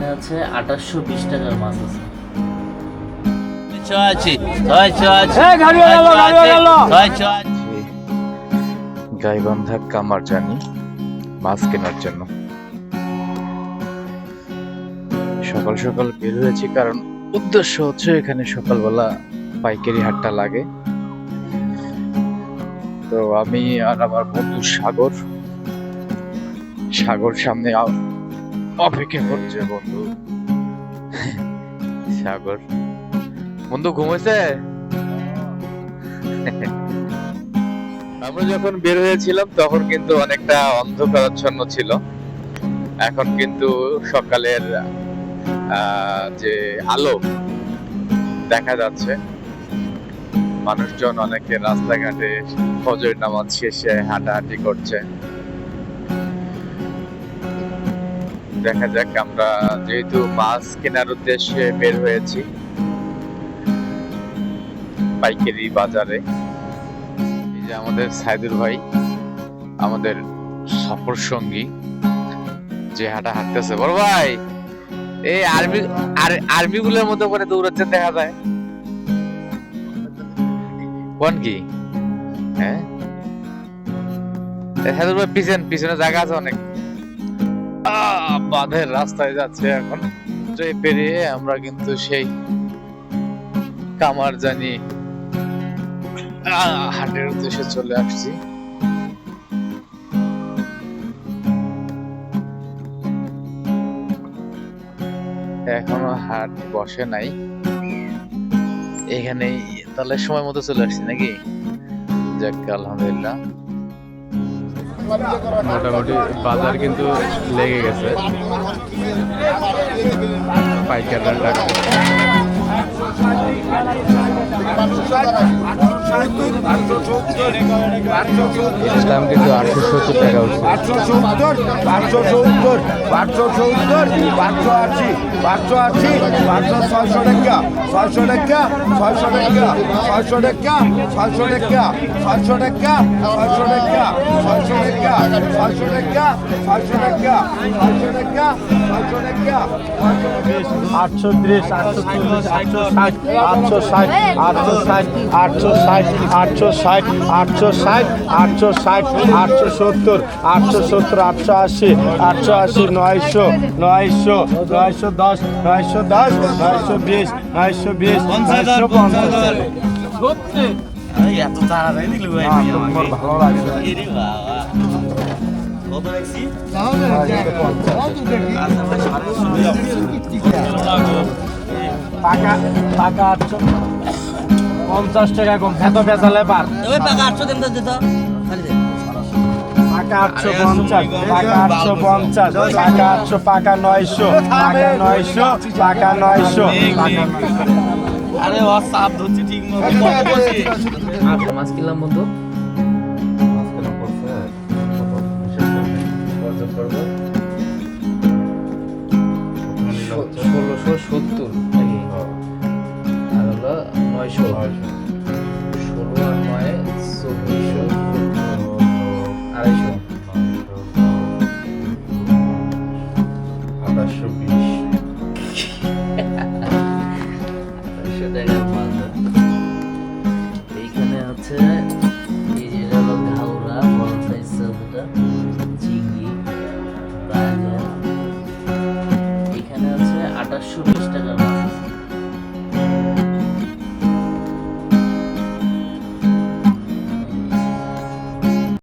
এখানে আছে আঠাশশো বিশ টাকার মাছ আছে। গাইবান্ধা কামার জানি মাছ কেনার জন্য সকাল সকাল বের হয়েছি কারণ উদ্দেশ্য হচ্ছে এখানে সকালবেলা পাইকারি হাটটা লাগে তো আমি আর আমার বন্ধু সাগর সাগর সামনে অপেক্ষা করছে বন্ধু। সাগর। বন্ধু ঘুমেছে আমরা যখন বের হয়েছিলাম তখন কিন্তু অনেকটা অন্ধকারাচ্ছন্ন ছিল। এখন কিন্তু সকালের আহ, যে আলো দেখা যাচ্ছে। মানুষজন অনেকে রাস্তাঘাটে ফজর নামাজ শেষে হাঁটাহাঁটি করছে। দেখা যাক, আমরা যেহেতু মাছ কেনার উদ্দেশ্যে বের হয়েছি পাইকারি বাজারে। এই যে আমাদের সাইদুর ভাই, আমাদের সফর সঙ্গী, যে হাঁটা হাঁটতেছে। বড় ভাই, এই আর্মি আর্মি গুলোর মতো করে দৌড়াচ্ছে দেখা যায়। কোন কি? হ্যাঁ? সাইদুর ভাই পিছন পিছনে জায়গা আছে অনেক। বাঁধের রাস্তায় যাচ্ছে এখন। এই পেরিয়ে আমরা কিন্তু সেই কামার জানি হাটের উদ্দেশ্যে চলে আসছি। এখনও হাট বসে নাই। এখানে তাহলে সময় মতো চলে আসছি নাকি? যাক, আলহামদুলিল্লাহ। মোটামুটি বাজার কিন্তু লেগে গেছে। পাইকাররা ডাকছে। ইসলাম কিন্তু আটশো সত্তর টাকা উঠছে পাঁচশো সত্তর পাঁচশো সত্তর পাঁচশো সত্তর পাঁচশো আশি পাঁচশো আশি পাঁচশো ছয়শো টাকা ছয়শো টাকা ছয়শো টাকা ছয়শো টাকা ছয়শো টাকা ছয়শো টাকা ছয়শো টাকা ছয়শো টাকা ছয়শো টাকা ছয়শো টাকা ছয়শো টাকা ছয়শো টাকা আটশো ত্রিশ আটশো চল্লিশ আটশো ষাট আটশো ষাট আটশো ষাট আটশো ষাট আটশো ষাট আটশো ষাট আটশো ষাট আটশো সত্তর আটশো সত্তর আটশো আশি আটশো আশি নয়শো নয়শো নয়শো দশ নয়শো দশ নয়শো বিশ নয়শো বিশ নয়শো পঞ্চাশ। ভালো লাগে টাকা আটশো। পঞ্চাশ টাকা কম। এত বেচালে পার ওই টাকা আটশো দিন তো। দিত খালি আটশো পঞ্চাশ টাকা আটশো পঞ্চাশ টাকা। আটশো পাকা নয়শো টাকা নয়শো টাকা নয়শো টাকা আরে ও সাপ ধরছি ঠিক মতো। কত বলছি মাছ কিনলাম বন্ধু। ষোলোশো সত্তর। আর হলো নয়শো ষোলো। আর নয়, চব্বিশশো, আড়াইশো আঠাশশো বিশ মাছ এইখানে আছে, এই চিংড়ি আছে আঠাশশো বিশ মাছ